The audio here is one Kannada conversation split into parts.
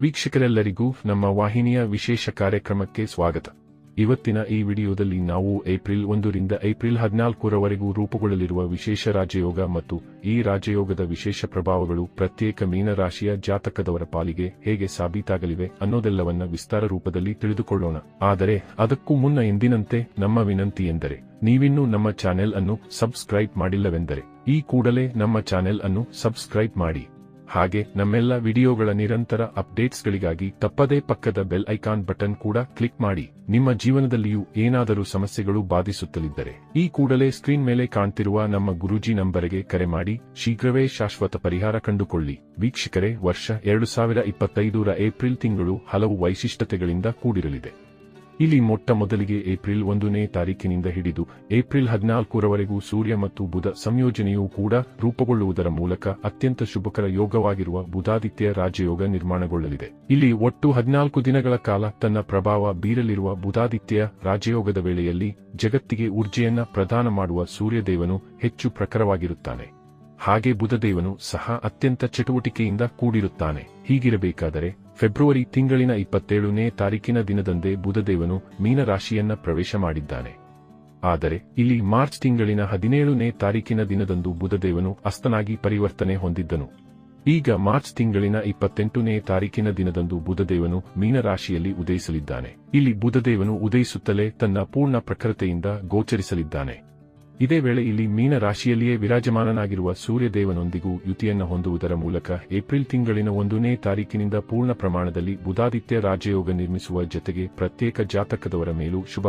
ವೀಕ್ಷಕರೆಲ್ಲರಿಗೂ ನಮ್ಮ ವಾಹಿನಿಯ ವಿಶೇಷ ಕಾರ್ಯಕ್ರಮಕ್ಕೆ ಸ್ವಾಗತ. ಇವತ್ತಿನ ಈ ವಿಡಿಯೋದಲ್ಲಿ ನಾವು ಏಪ್ರಿಲ್ ಒಂದರಿಂದ ಏಪ್ರಿಲ್ ಹದಿನಾಲ್ಕರವರೆಗೂ ರೂಪುಗೊಳ್ಳಲಿರುವ ವಿಶೇಷ ರಾಜಯೋಗ ಮತ್ತು ಈ ರಾಜಯೋಗದ ವಿಶೇಷ ಪ್ರಭಾವಗಳು ಪ್ರತ್ಯೇಕ ಮೀನರಾಶಿಯ ಜಾತಕದವರ ಪಾಲಿಗೆ ಹೇಗೆ ಸಾಬೀತಾಗಲಿವೆ ಅನ್ನೋದೆಲ್ಲವನ್ನ ವಿಸ್ತಾರ ರೂಪದಲ್ಲಿ ತಿಳಿದುಕೊಳ್ಳೋಣ. ಆದರೆ ಅದಕ್ಕೂ ಮುನ್ನ ಎಂದಿನಂತೆ ನಮ್ಮ ವಿನಂತಿ ಎಂದರೆ, ನೀವಿನ್ನೂ ನಮ್ಮ ಚಾನೆಲ್ ಅನ್ನು ಸಬ್ಸ್ಕ್ರೈಬ್ ಮಾಡಿಲ್ಲವೆಂದರೆ, ಈ ಕೂಡಲೇ ನಮ್ಮ ಚಾನೆಲ್ ಅನ್ನು ಸಬ್ಸ್ಕ್ರೈಬ್ ಮಾಡಿ. ಹಾಗೆ ನಮ್ಮೆಲ್ಲ ವಿಡಿಯೋಗಳ ನಿರಂತರ ಅಪ್ಡೇಟ್ಸ್ಗಳಿಗಾಗಿ ತಪ್ಪದೇ ಪಕ್ಕದ ಬೆಲ್ ಐಕಾನ್ ಬಟನ್ ಕೂಡ ಕ್ಲಿಕ್ ಮಾಡಿ. ನಿಮ್ಮ ಜೀವನದಲ್ಲಿಯೂ ಏನಾದರೂ ಸಮಸ್ಯೆಗಳು ಬಾಧಿಸುತ್ತಲಿದ್ದರೆ ಈ ಕೂಡಲೇ ಸ್ಕ್ರೀನ್ ಮೇಲೆ ಕಾಣ್ತಿರುವ ನಮ್ಮ ಗುರೂಜಿ ನಂಬರಿಗೆ ಕರೆ ಮಾಡಿ. ಶೀಘ್ರವೇ ಶಾಶ್ವತ ಪರಿಹಾರ ಕಂಡುಕೊಳ್ಳಿ. ವೀಕ್ಷಕರೇ, ವರ್ಷ ಎರಡು ಸಾವಿರ ಇಪ್ಪತ್ತೈದರ ಏಪ್ರಿಲ್ ತಿಂಗಳು ಹಲವು ವೈಶಿಷ್ಟ್ಯತೆಗಳಿಂದ ಕೂಡಿರಲಿದೆ. ಇಲ್ಲಿ ಮೊಟ್ಟ ಮೊದಲಿಗೆ ಏಪ್ರಿಲ್ ಒಂದನೇ ತಾರೀಕಿನಿಂದ ಹಿಡಿದು ಏಪ್ರಿಲ್ ಹದಿನಾಲ್ಕರವರೆಗೂ ಸೂರ್ಯ ಮತ್ತು ಬುಧ ಸಂಯೋಜನೆಯೂ ಕೂಡ ರೂಪುಗೊಳ್ಳುವುದರ ಮೂಲಕ ಅತ್ಯಂತ ಶುಭಕರ ಯೋಗವಾಗಿರುವ ಬುಧಾದಿತ್ಯ ರಾಜಯೋಗ ನಿರ್ಮಾಣಗೊಳ್ಳಲಿದೆ. ಇಲ್ಲಿ ಒಟ್ಟು ಹದಿನಾಲ್ಕು ದಿನಗಳ ಕಾಲ ತನ್ನ ಪ್ರಭಾವ ಬೀರಲಿರುವ ಬುಧಾದಿತ್ಯ ರಾಜಯೋಗದ ವೇಳೆಯಲ್ಲಿ ಜಗತ್ತಿಗೆ ಊರ್ಜೆಯನ್ನ ಪ್ರದಾನ ಮಾಡುವ ಸೂರ್ಯದೇವನು ಹೆಚ್ಚು ಪ್ರಖರವಾಗಿರುತ್ತಾನೆ. ಹಾಗೆ ಬುಧದೇವನು ಸಹ ಅತ್ಯಂತ ಚಟುವಟಿಕೆಯಿಂದ ಕೂಡಿರುತ್ತಾನೆ. ಹೀಗಿರಬೇಕಾದರೆ, ಫೆಬ್ರವರಿ ತಿಂಗಳಿನ ಇಪ್ಪತ್ತೇಳನೇ ತಾರೀಕಿನ ದಿನದಂದೇ ಬುಧದೇವನು ಮೀನರಾಶಿಯನ್ನ ಪ್ರವೇಶ ಮಾಡಿದ್ದಾನೆ. ಆದರೆ, ಇಲ್ಲಿ ಮಾರ್ಚ್ ತಿಂಗಳಿನ ಹದಿನೇಳನೇ ತಾರೀಕಿನ ದಿನದಂದು ಬುಧದೇವನು ಅಸ್ತನಾಗಿ ಪರಿವರ್ತನೆ ಹೊಂದಿದ್ದನು. ಈಗ ಮಾರ್ಚ್ ತಿಂಗಳಿನ ಇಪ್ಪತ್ತೆಂಟನೇ ತಾರೀಕಿನ ದಿನದಂದು ಬುಧದೇವನು ಮೀನರಾಶಿಯಲ್ಲಿ ಉದಯಿಸಲಿದ್ದಾನೆ. ಇಲ್ಲಿ ಬುಧದೇವನು ಉದಯಿಸುತ್ತಲೇ ತನ್ನ ಪೂರ್ಣ ಪ್ರಖರತೆಯಿಂದ ಗೋಚರಿಸಲಿದ್ದಾನೆ. ಇದೇ ವೇಳೆ ಇಲ್ಲಿ ಮೀನ ರಾಶಿಯಲ್ಲಿಯೇ ವಿರಾಜಮಾನನಾಗಿರುವ ಸೂರ್ಯದೇವನೊಂದಿಗೂ ಯುತಿಯನ್ನು ಹೊಂದುವುದರ ಮೂಲಕ ಏಪ್ರಿಲ್ ತಿಂಗಳಿನ ಒಂದನೇ ತಾರೀಕಿನಿಂದ ಪೂರ್ಣ ಪ್ರಮಾಣದಲ್ಲಿ ಬುಧಾದಿತ್ಯ ರಾಜಯೋಗ ನಿರ್ಮಿಸುವ ಜತೆಗೆ ಪ್ರತ್ಯೇಕ ಜಾತಕದವರ ಮೇಲೂ ಶುಭ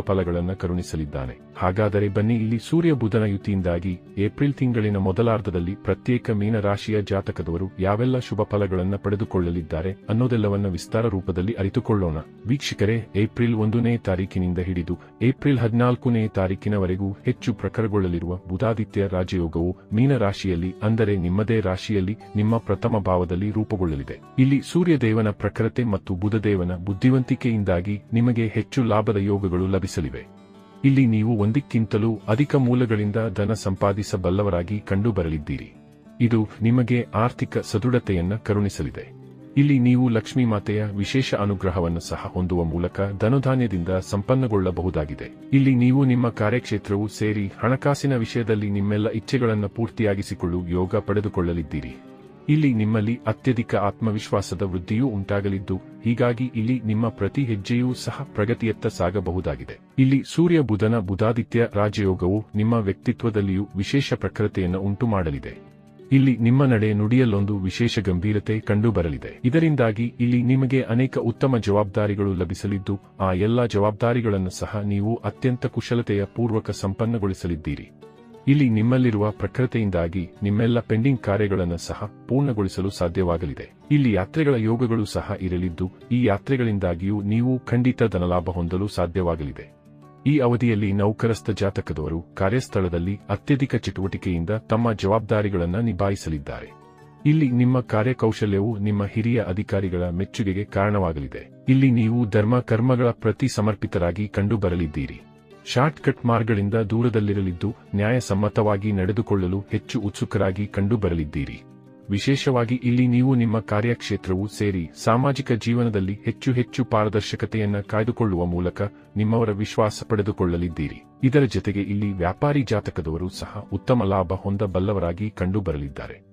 ಕರುಣಿಸಲಿದ್ದಾನೆ. ಹಾಗಾದರೆ ಬನ್ನಿ ಇಲ್ಲಿ ಸೂರ್ಯ ಬುಧನ ಯುತಿಯಿಂದಾಗಿ ಏಪ್ರಿಲ್ ತಿಂಗಳಿನ ಮೊದಲಾರ್ಧದಲ್ಲಿ ಪ್ರತ್ಯೇಕ ಮೀನ ರಾಶಿಯ ಜಾತಕದವರು ಯಾವೆಲ್ಲ ಶುಭ ಫಲಗಳನ್ನು ಪಡೆದುಕೊಳ್ಳಲಿದ್ದಾರೆ ಅನ್ನೋದೆಲ್ಲವನ್ನ ವಿಸ್ತಾರ ರೂಪದಲ್ಲಿ ಅರಿತುಕೊಳ್ಳೋಣ. ವೀಕ್ಷಕರೇ, ಏಪ್ರಿಲ್ ಒಂದನೇ ತಾರೀಕಿನಿಂದ ಹಿಡಿದು ಏಪ್ರಿಲ್ ಹದಿನಾಲ್ಕನೇ ತಾರೀಕಿನವರೆಗೂ ಹೆಚ್ಚು ಪ್ರಖರಗೊಳ್ಳಲಿರುವ ಬುಧಾದಿತ್ಯ ರಾಜಯೋಗವು ಮೀನ ರಾಶಿಯಲ್ಲಿ, ಅಂದರೆ ನಿಮ್ಮದೇ ರಾಶಿಯಲ್ಲಿ, ನಿಮ್ಮ ಪ್ರಥಮ ಭಾವದಲ್ಲಿ ರೂಪುಗೊಳ್ಳಲಿದೆ. ಇಲ್ಲಿ ಸೂರ್ಯದೇವನ ಪ್ರಖರತೆ ಮತ್ತು ಬುಧದೇವನ ಬುದ್ಧಿವಂತಿಕೆಯಿಂದಾಗಿ ನಿಮಗೆ ಹೆಚ್ಚು ಲಾಭದ ಯೋಗಗಳು ಲಭಿಸಲಿವೆ. ಇಲ್ಲಿ ನೀವು ಒಂದಕ್ಕಿಂತಲೂ ಅಧಿಕ ಮೂಲಗಳಿಂದ ಧನ ಸಂಪಾದಿಸಬಲ್ಲವರಾಗಿ ಕಂಡುಬರಲಿದ್ದೀರಿ. ಇದು ನಿಮಗೆ ಆರ್ಥಿಕ ಸದೃಢತೆಯನ್ನು ಕರುಣಿಸಲಿದೆ. ಇಲ್ಲಿ ನೀವು ಲಕ್ಷ್ಮೀ ಮಾತೆಯ ವಿಶೇಷ ಅನುಗ್ರಹವನ್ನು ಸಹ ಹೊಂದುವ ಮೂಲಕ ಧನುಧಾನ್ಯದಿಂದ ಸಂಪನ್ನಗೊಳ್ಳಬಹುದಾಗಿದೆ. ಇಲ್ಲಿ ನೀವು ನಿಮ್ಮ ಕಾರ್ಯಕ್ಷೇತ್ರವು ಸೇರಿ ಹಣಕಾಸಿನ ವಿಷಯದಲ್ಲಿ ನಿಮ್ಮೆಲ್ಲ ಇಚ್ಛೆಗಳನ್ನು ಪೂರ್ತಿಯಾಗಿಸಿಕೊಳ್ಳು ಯೋಗ ಪಡೆದುಕೊಳ್ಳಲಿದ್ದೀರಿ. ಇಲ್ಲಿ ನಿಮ್ಮಲ್ಲಿ ಅತ್ಯಧಿಕ ಆತ್ಮವಿಶ್ವಾಸದ ವೃದ್ಧಿಯೂ ಉಂಟಾಗಲಿದ್ದು, ಹೀಗಾಗಿ ಇಲ್ಲಿ ನಿಮ್ಮ ಪ್ರತಿ ಹೆಜ್ಜೆಯೂ ಸಹ ಪ್ರಗತಿಯತ್ತ ಸಾಗಬಹುದಾಗಿದೆ. ಇಲ್ಲಿ ಸೂರ್ಯ ಬುಧನ ಬುಧಾದಿತ್ಯ ರಾಜಯೋಗವು ನಿಮ್ಮ ವ್ಯಕ್ತಿತ್ವದಲ್ಲಿಯೂ ವಿಶೇಷ ಪ್ರಖರತೆಯನ್ನು ಉಂಟು ಮಾಡಲಿದೆ ಇಲ್ಲಿ ನಿಮ್ಮ ನಡೆ ನುಡಿಯಲ್ಲೊಂದು ವಿಶೇಷ ಗಂಭೀರತೆ ಕಂಡುಬರಲಿದೆ. ಇದರಿಂದಾಗಿ ಇಲ್ಲಿ ನಿಮಗೆ ಅನೇಕ ಉತ್ತಮ ಜವಾಬ್ದಾರಿಗಳು ಲಭಿಸಲಿದ್ದು, ಆ ಎಲ್ಲಾ ಜವಾಬ್ದಾರಿಗಳನ್ನು ಸಹ ನೀವು ಅತ್ಯಂತ ಕುಶಲತೆಯ ಪೂರ್ವಕ ಸಂಪನ್ನಗೊಳಿಸಲಿದ್ದೀರಿ. ಇಲ್ಲಿ ನಿಮ್ಮಲ್ಲಿರುವ ಪ್ರಖರತೆಯಿಂದಾಗಿ ನಿಮ್ಮೆಲ್ಲ ಪೆಂಡಿಂಗ್ ಕಾರ್ಯಗಳನ್ನು ಸಹ ಪೂರ್ಣಗೊಳಿಸಲು ಸಾಧ್ಯವಾಗಲಿದೆ. ಇಲ್ಲಿ ಯಾತ್ರೆಗಳ ಯೋಗಗಳು ಸಹ ಇರಲಿದ್ದು, ಈ ಯಾತ್ರೆಗಳಿಂದಾಗಿಯೂ ನೀವು ಖಂಡಿತ ಧನಲಾಭ ಹೊಂದಲು ಸಾಧ್ಯವಾಗಲಿದೆ. ಈ ಅವಧಿಯಲ್ಲಿ ನೌಕರಸ್ಥ ಜಾತಕದವರು ಕಾರ್ಯಸ್ಥಳದಲ್ಲಿ ಅತ್ಯಧಿಕ ಚಟುವಟಿಕೆಯಿಂದ ತಮ್ಮ ಜವಾಬ್ದಾರಿಗಳನ್ನು ನಿಭಾಯಿಸಲಿದ್ದಾರೆ. ಇಲ್ಲಿ ನಿಮ್ಮ ಕಾರ್ಯಕೌಶಲ್ಯವು ನಿಮ್ಮ ಹಿರಿಯ ಅಧಿಕಾರಿಗಳ ಮೆಚ್ಚುಗೆಗೆ ಕಾರಣವಾಗಲಿದೆ. ಇಲ್ಲಿ ನೀವು ಧರ್ಮ ಕರ್ಮಗಳ ಪ್ರತಿ ಸಮರ್ಪಿತರಾಗಿ ಕಂಡುಬರಲಿದ್ದೀರಿ. ಶಾರ್ಟ್ಕಟ್ ಮಾರ್ಗಗಳಿಂದ ದೂರದಲ್ಲಿರಲಿದ್ದು ನ್ಯಾಯಸಮ್ಮತವಾಗಿ ನಡೆದುಕೊಳ್ಳಲು ಹೆಚ್ಚು ಉತ್ಸುಕರಾಗಿ ಕಂಡುಬರಲಿದ್ದೀರಿ. ವಿಶೇಷವಾಗಿ ಇಲ್ಲಿ ನೀವು ನಿಮ್ಮ ಕಾರ್ಯಕ್ಷೇತ್ರವು ಸೇರಿ ಸಾಮಾಜಿಕ ಜೀವನದಲ್ಲಿ ಹೆಚ್ಚು ಹೆಚ್ಚು ಪಾರದರ್ಶಕತೆಯನ್ನ ಕಾಯ್ದುಕೊಳ್ಳುವ ಮೂಲಕ ನಿಮ್ಮವರ ವಿಶ್ವಾಸ ಪಡೆದುಕೊಳ್ಳಲಿದ್ದೀರಿ. ಇದರ ಜೊತೆಗೆ ಇಲ್ಲಿ ವ್ಯಾಪಾರಿ ಜಾತಕದವರು ಸಹ ಉತ್ತಮ ಲಾಭ ಹೊಂದಬಲ್ಲವರಾಗಿ ಕಂಡುಬರಲಿದ್ದಾರೆ.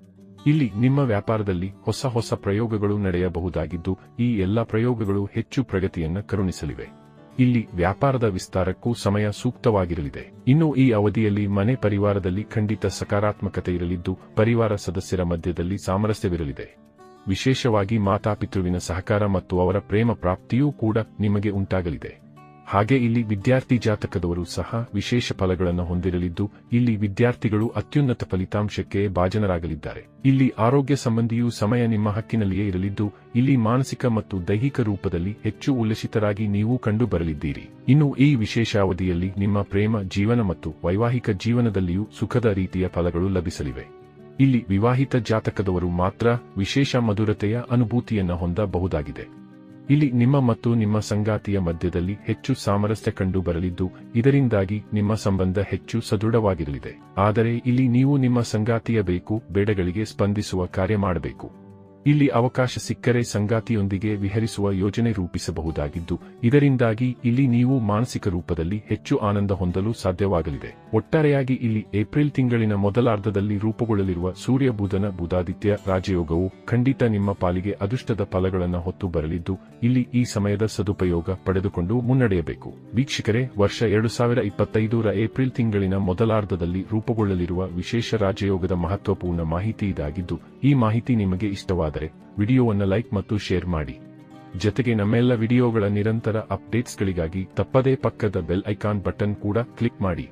ಇಲ್ಲಿ ನಿಮ್ಮ ವ್ಯಾಪಾರದಲ್ಲಿ ಹೊಸ ಹೊಸ ಪ್ರಯೋಗಗಳು ನಡೆಯಬಹುದಾಗಿದ್ದು ಈ ಎಲ್ಲ ಪ್ರಯೋಗಗಳು ಹೆಚ್ಚು ಪ್ರಗತಿಯನ್ನು ಕರುಣಿಸಲಿವೆ. ಇಲ್ಲಿ ವ್ಯಾಪಾರದ ವಿಸ್ತಾರಕ್ಕೂ ಸಮಯ ಸೂಕ್ತವಾಗಿರಲಿದೆ. ಇನ್ನು ಈ ಅವಧಿಯಲ್ಲಿ ಮನೆ ಪರಿವಾರದಲ್ಲಿ ಖಂಡಿತ ಸಕಾರಾತ್ಮಕತೆ ಇರಲಿದ್ದು, ಪರಿವಾರ ಸದಸ್ಯರ ಮಧ್ಯದಲ್ಲಿ ಸಾಮರಸ್ಯವಿರಲಿದೆ. ವಿಶೇಷವಾಗಿ ಮಾತಾಪಿತೃವಿನ ಸಹಕಾರ ಮತ್ತು ಅವರ ಪ್ರೇಮ ಪ್ರಾಪ್ತಿಯೂ ಕೂಡ ನಿಮಗೆ ಉಂಟಾಗಲಿದೆ. ಹಾಗೆ ಇಲ್ಲಿ ವಿದ್ಯಾರ್ಥಿ ಜಾತಕದವರು ಸಹ ವಿಶೇಷ ಫಲಗಳನ್ನು ಹೊಂದಿರಲಿದ್ದು, ಇಲ್ಲಿ ವಿದ್ಯಾರ್ಥಿಗಳು ಅತ್ಯುನ್ನತ ಫಲಿತಾಂಶಕ್ಕೆ ಭಾಜನರಾಗಲಿದ್ದಾರೆ. ಇಲ್ಲಿ ಆರೋಗ್ಯ ಸಂಬಂಧಿಯೂ ಸಮಯ ನಿಮ್ಮ ಹಕ್ಕಿನಲ್ಲಿಯೇ ಇರಲಿದ್ದು, ಇಲ್ಲಿ ಮಾನಸಿಕ ಮತ್ತು ದೈಹಿಕ ರೂಪದಲ್ಲಿ ಹೆಚ್ಚು ಉಲ್ಲಸಿತರಾಗಿ ನೀವು ಕಂಡು ಬರಲಿದ್ದೀರಿ ಇನ್ನು ಈ ವಿಶೇಷ ಅವಧಿಯಲ್ಲಿ ನಿಮ್ಮ ಪ್ರೇಮ, ಜೀವನ ಮತ್ತು ವೈವಾಹಿಕ ಜೀವನದಲ್ಲಿಯೂ ಸುಖದ ರೀತಿಯ ಫಲಗಳು ಲಭಿಸಲಿವೆ. ಇಲ್ಲಿ ವಿವಾಹಿತ ಜಾತಕದವರು ಮಾತ್ರ ವಿಶೇಷ ಮಧುರತೆಯ ಅನುಭೂತಿಯನ್ನು ಹೊಂದಬಹುದಾಗಿದೆ. ಇಲ್ಲಿ ನಿಮ್ಮ ಮತ್ತು ನಿಮ್ಮ ಸಂಗಾತಿಯ ಮಧ್ಯದಲ್ಲಿ ಹೆಚ್ಚು ಸಾಮರಸ್ಯ ಕಂಡು ಬರಲಿದ್ದು ಇದರಿಂದಾಗಿ ನಿಮ್ಮ ಸಂಬಂಧ ಹೆಚ್ಚು ಸದೃಢವಾಗಿರಲಿದೆ. ಆದರೆ ಇಲ್ಲಿ ನೀವು ನಿಮ್ಮ ಸಂಗಾತಿಯ ಬೇಕು, ಬೇಡಗಳಿಗೆ ಸ್ಪಂದಿಸುವ ಕಾರ್ಯ ಮಾಡಬೇಕು. ಇಲ್ಲಿ ಅವಕಾಶ ಸಿಕ್ಕರೆ ಸಂಗಾತಿಯೊಂದಿಗೆ ವಿಹರಿಸುವ ಯೋಜನೆ ರೂಪಿಸಬಹುದಾಗಿದ್ದು, ಇದರಿಂದಾಗಿ ಇಲ್ಲಿ ನೀವು ಮಾನಸಿಕ ರೂಪದಲ್ಲಿ ಹೆಚ್ಚು ಆನಂದ ಹೊಂದಲು ಸಾಧ್ಯವಾಗಲಿದೆ. ಒಟ್ಟಾರೆಯಾಗಿ ಇಲ್ಲಿ ಏಪ್ರಿಲ್ ತಿಂಗಳಿನ ಮೊದಲಾರ್ಧದಲ್ಲಿ ರೂಪುಗೊಳ್ಳಲಿರುವ ಸೂರ್ಯ ಬುಧನ ಬುಧಾದಿತ್ಯ ರಾಜಯೋಗವು ಖಂಡಿತ ನಿಮ್ಮ ಪಾಲಿಗೆ ಅದೃಷ್ಟದ ಫಲಗಳನ್ನು ಹೊತ್ತು ಬರಲಿದ್ದು, ಇಲ್ಲಿ ಈ ಸಮಯದ ಸದುಪಯೋಗ ಪಡೆದುಕೊಂಡು ಮುನ್ನಡೆಯಬೇಕು. ವೀಕ್ಷಕರೇ, ವರ್ಷ ಎರಡು ಸಾವಿರ ಏಪ್ರಿಲ್ ತಿಂಗಳಿನ ಮೊದಲಾರ್ಧದಲ್ಲಿ ರೂಪುಗೊಳ್ಳಲಿರುವ ವಿಶೇಷ ರಾಜಯೋಗದ ಮಹತ್ವಪೂರ್ಣ ಮಾಹಿತಿ ಇದಾಗಿದ್ದು, ಈ ಮಾಹಿತಿ ನಿಮಗೆ ಇಷ್ಟವಾದರೆ ವಿಡಿಯೋವನ್ನು ಲೈಕ್ ಮತ್ತು ಶೇರ್ ಮಾಡಿ. ಜೊತೆಗೆ ನಮ್ಮೆಲ್ಲ ವಿಡಿಯೋಗಳ ನಿರಂತರ ಅಪ್ಡೇಟ್ಸ್ಗಳಿಗಾಗಿ ತಪ್ಪದೇ ಪಕ್ಕದ ಬೆಲ್ ಐಕಾನ್ ಬಟನ್ ಕೂಡ ಕ್ಲಿಕ್ ಮಾಡಿ.